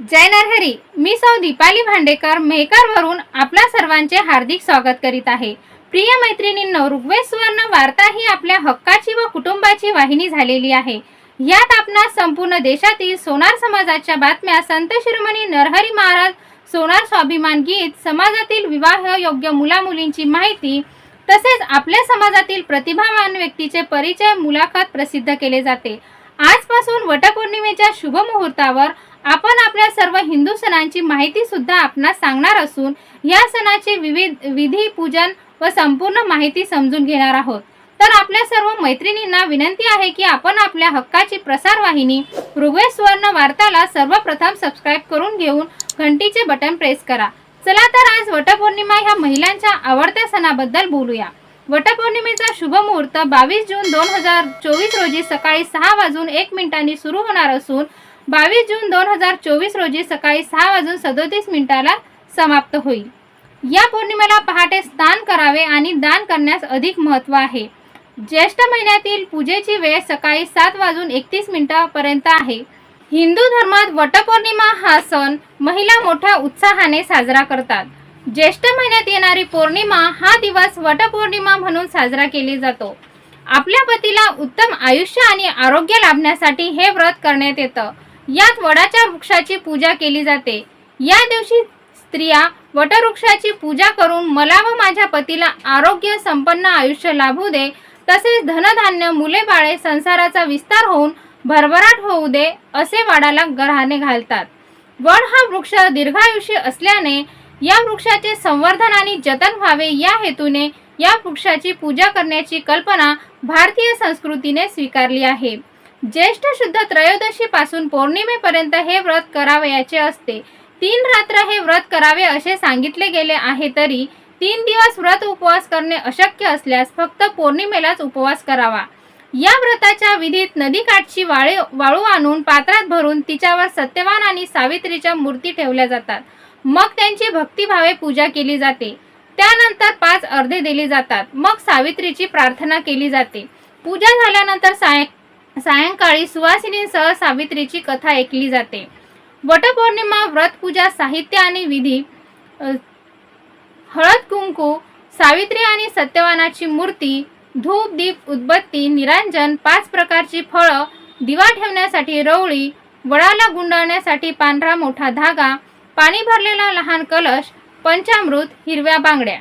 जय नरहरी मी सौ दीपाली भांडेकर मेहकरवरून आपल्या सर्वांचे हार्दिक स्वागत करीत आहे. प्रिय मैत्रिणींनो ऋग्वेद सुवर्ण वार्ता ही आपल्या हक्काची व कुटुंबाची वाहिनी झालेली आहे. यात आपणास संपूर्ण देशातील सोनार समाजाच्या बातम्या संत शिरोमणी नरहरी महाराज सोनार स्वाभिमान गीत समाजातील विवाह योग्य मुलामुलींची माहिती तसेच आपल्या समाजातील प्रतिभावान व्यक्तीचे परिचय मुलाखत प्रसिद्ध केले जाते. आजपासून वटपौर्णिमेच्या शुभ मुहूर्तावर आपण आपल्या सर्व हिंदू सणांची माहिती सुद्धा आपणास सांगणार असून या सणाचे विविध विधी पूजन व संपूर्ण माहिती समजून घेणार आहोत. तर आपल्या सर्व मैत्रिणींना विनंती आहे की आपण आपल्या हक्काची प्रसार वाहिनी ऋग्वेद सुवर्ण वार्ताला सर्वप्रथम सबस्क्राईब करून घेऊन घंटीचे बटन प्रेस करा. चला तर आज वटपौर्णिमा ह्या महिलांच्या आवडत्या सणाबद्दल बोलूया. वटपौर्णिमेचा शुभ मुहूर्त बावीस जून दोन हजार चोवीस रोजी सकाळी सहा वाजून एक मिनिटांनी सुरू होणार असून बावीस जून दोन हजार चोवीस रोजी सकाळी सहा वाजून सदोतीस मिनिटाला समाप्त होईल. या पौर्णिमेला पहाटे स्नान करावे आणि दान करण्यास अधिक महत्त्व आहे. ज्येष्ठ महिन्यातील पूजेची वेळ सकाळी सात वाजून एकतीस मिनिटापर्यंत आहे. हिंदू धर्मात वटपौर्णिमा हा सण महिला मोठ्या उत्साहाने साजरा करतात. ज्येष्ठ महिन्यात येणारी पौर्णिमा हा दिवस वटपौर्णिमा म्हणून साजरा केली जातो. आपल्या पतीला उत्तम आयुष्य आणि आरोग्य लाभण्यासाठी हे व्रत करण्यात येतं. यात वडाच्या वृक्षाची पूजा केली जाते. या दिवशी स्त्रिया वटवृक्षाची पूजा करून मला व माझ्या पतीला आरोग्य संपन्न आयुष्य लाभू दे तसेच धनधान्य मुले बाळे संसाराचा विस्तार होऊन भरभराट होऊ दे असे वाडाला गऱ्हाणे घालतात. वड हा वृक्ष दीर्घायुष्य असल्याने या वृक्षाचे संवर्धन आणि जतन व्हावे या हेतूने या वृक्षाची पूजा करण्याची कल्पना भारतीय संस्कृतीने स्वीकारली आहे. ज्येष्ठ शुद्ध त्रयोदशी पासून पौर्णिमेपर्यंत हे व्रत करावयाचे असते. तीन रात्र हे व्रत करावे असे सांगितले गेले आहे तरी तीन दिवस व्रत उपवास करणे अशक्य असल्यास फक्त पौर्णिमेलाच उपवास करावा. या व्रताच्या विधीत नदीकाठची वाळे वाळू आणून पात्रात भरून तिच्यावर सत्यवान आणि सावित्रीच्या मूर्ती ठेवल्या जातात. मग त्यांची भक्तिभावे पूजा केली जाते. त्यानंतर पाच अर्धे दिली जातात. मग सावित्रीची प्रार्थना केली जाते. पूजा झाल्यानंतर साय सायंकाळी सुवासिनींसह सावित्रीची कथा ऐकली जाते. वटपौर्णिमा व्रतपूजा साहित्य आणि विधी हळद कुंकू सावित्री आणि सत्यवानाची मूर्ती धूप दीप उदबत्ती निरांजन पाच प्रकारची फळं दिवा ठेवण्यासाठी रवळी वडाला गुंडाळण्यासाठी पांढरा मोठा धागा पाणी भरलेला लहान कलश पंचामृत हिरव्या बांगड्या.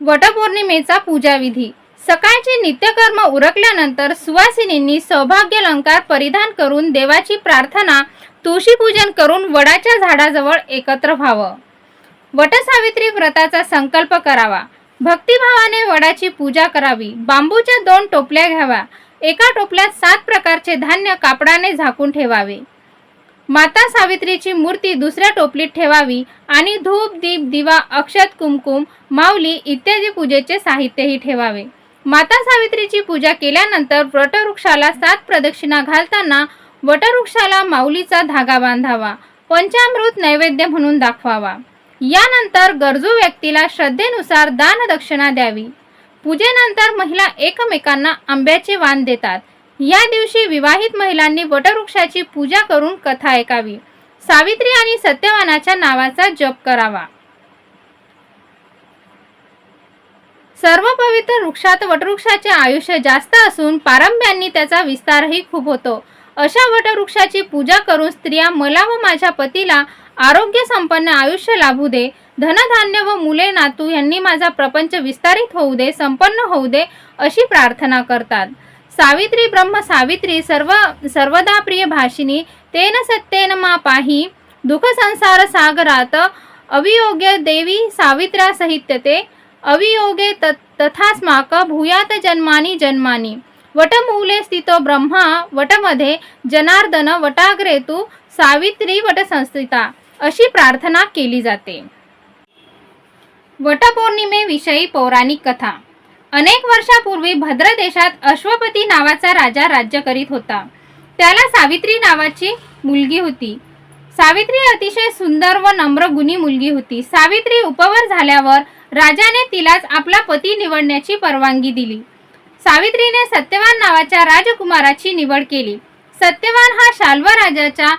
वटपौर्णिमेचा पूजाविधी. सकाळचे नित्यकर्म उरकल्यानंतर सुवासिनींनी सौभाग्य अलंकार परिधान करून देवाची प्रार्थना तुळशीपूजन करून वडाच्या झाडाजवळ एकत्र व्हावं. वटसावित्री व्रताचा संकल्प करावा. भक्तिभावाने वडाची पूजा करावी. बांबूच्या दोन टोपल्या घ्याव्या. एका टोपल्यात सात प्रकारचे धान्य कापडाने झाकून ठेवावे. माता सावित्रीची मूर्ती दुसऱ्या टोपलीत ठेवावी आणि धूप दीप दिवा अक्षत कुमकुम माऊली इत्यादी पूजेचे साहित्यही ठेवावे. माता सावित्रीची पूजा केल्यानंतर वटवृक्षाला सात प्रदक्षिणा घालताना वटवृक्षाला माऊलीचा धागा बांधावा पंचामृत नैवेद्य म्हणून दाखवावा. यानंतर गरजू व्यक्तीला श्रद्धेनुसार दानदक्षिणा द्यावी. पूजेनंतर महिला एकमेकांना आंब्याचे वाण देतात. या दिवशी विवाहित महिलांनी वटवृक्षाची पूजा करून कथा ऐकावी. सावित्री आणि सत्यवानाच्या नावाचा जप करावा. सर्व पवित्र वृक्षात वटवृक्षाचे आयुष्य जास्त असून पारंब्यांनी त्याचा विस्तारही खूप होतो. अशा वटवृक्षाची पूजा करून स्त्रिया मला व माझ्या पतीला आरोग्य संपन्न आयुष्य लाभू दे. धनधान्य व मुले नातू यांनी माझा प्रपंच विस्तारित होऊ दे संपन्न होऊ दे अशी प्रार्थना करतात. सावित्री ब्रह्म सावित्री सर्व सर्वदा प्रिय भाषिनी तेन सत्येन मा पाही दुःख संसार सागरात अवियोग्य देवी सावित्र्या सहित्यते अवियोगे तथास्माक भूयात जन्मानी जन्मानी। वटमूले स्थितो ब्रह्मा वटमध्ये जनार्दन वटाग्रेतू सावित्री वटसंस्थिता अशी प्रार्थना केली जाते। वटपौर्णिमेविषयी पौराणिक कथा। अनेक वर्षापूर्वी भद्र देशात अश्वपती नावाचा राजा राज्य करीत होता। त्याला सावित्री नावाची मुलगी होती। सावित्री अतिशय सुंदर व नम्र गुणी मुलगी होती. सावित्री उपवर झाल्यावर राजाने तिलाच आपला पती निवडण्याची परवानगी दिली. सावित्रीने सत्यवान नावाच्या राजकुमाराची निवड केली. सत्यवान हा शाल्व राजाच्या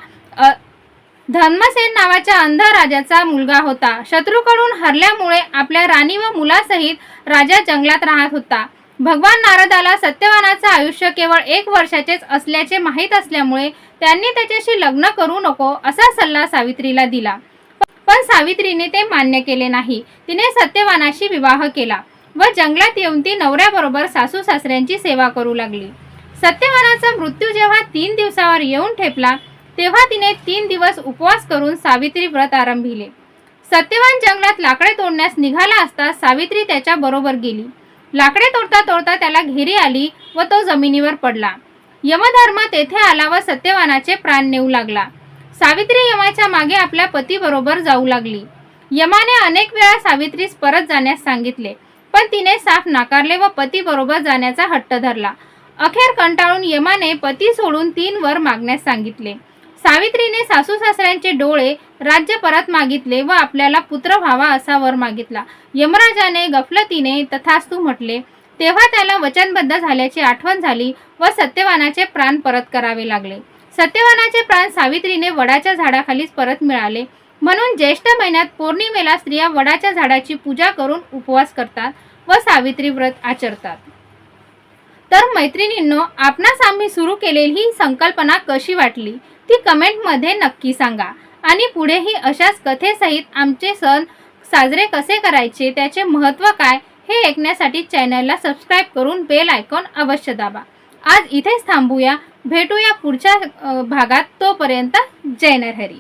धर्मसेन नावाच्या अंध राजाचा मुलगा होता. शत्रूकडून हरल्यामुळे आपल्या राणी व मुलासहित राजा जंगलात राहत होता. भगवान नारदाला सत्यवानाचं आयुष्य केवळ एक वर्षाचेच असल्याचे माहीत असल्यामुळे त्यांनी त्याच्याशी लग्न करू नको असा सल्ला सावित्रीला दिला. पण सावित्रीने ते मान्य केले नाही. तिने सत्यवानाशी विवाह केला व जंगलात येऊन ती नवऱ्याबरोबर सासू सासऱ्यांची सेवा करू लागली. सत्यवानाचा मृत्यू जेव्हा तीन दिवसावर येऊन ठेपला तेव्हा तिने तीन दिवस उपवास करून सावित्री व्रत आरंभिले. सत्यवान जंगलात लाकडे तोडण्यास निघाला असता सावित्री त्याच्या बरोबर गेली. लाकडे तोडता तोडता त्याला घेरी आली व तो जमिनीवर पडला. यमधर्म तेथे आला व सत्यवानाचे प्राण नेऊ लागला. सावित्री यमाच्या मागे आपल्या पतीबरोबर जाऊ लागली. यमाने अनेक वेळा सावित्रीस परत जाण्यास सांगितले पण तिने साफ नाकारले व पतीबरोबर जाण्याचा हट्ट धरला. अखेर कंटाळून यमाने पती सोडून तीन वर मागण्यास सांगितले. सावित्रीने सासू सासऱ्यांचे डोळे राज्य परत मागितले व आपल्याला पुत्र व्हावा असा वर मागितला. यमराजाने गफलतीने तथास्तू म्हटले तेव्हा त्याला वचनबद्ध झाल्याची आठवण झाली व सत्यवानाचे प्राण परत करावे लागले. सत्यवानाचे प्राण सावित्रीने वडाच्या झाडाखालीच परत मिळाले. म्हणून ज्येष्ठ महिन्यात पौर्णिमेला स्त्रिया वडाच्या झाडाची पूजा करून उपवास करतात व सावित्री व्रत आचरतात. तर मैत्रिणींनो आपणास आम्ही सुरू केलेली ही संकल्पना कशी वाटली? ती कमेंटमध्ये नक्की सांगा. आणि पुढेही अशाच कथेसहित आमचे सण साजरे कसे करायचे? त्याचे महत्त्व काय? हे ऐकण्यासाठी चॅनलला सबस्क्राईब करून बेल आयकॉन अवश्य दाबा. आज इथेच थांबूया. भेटूया पुढच्या भागात. तोपर्यंत जय नरहरी.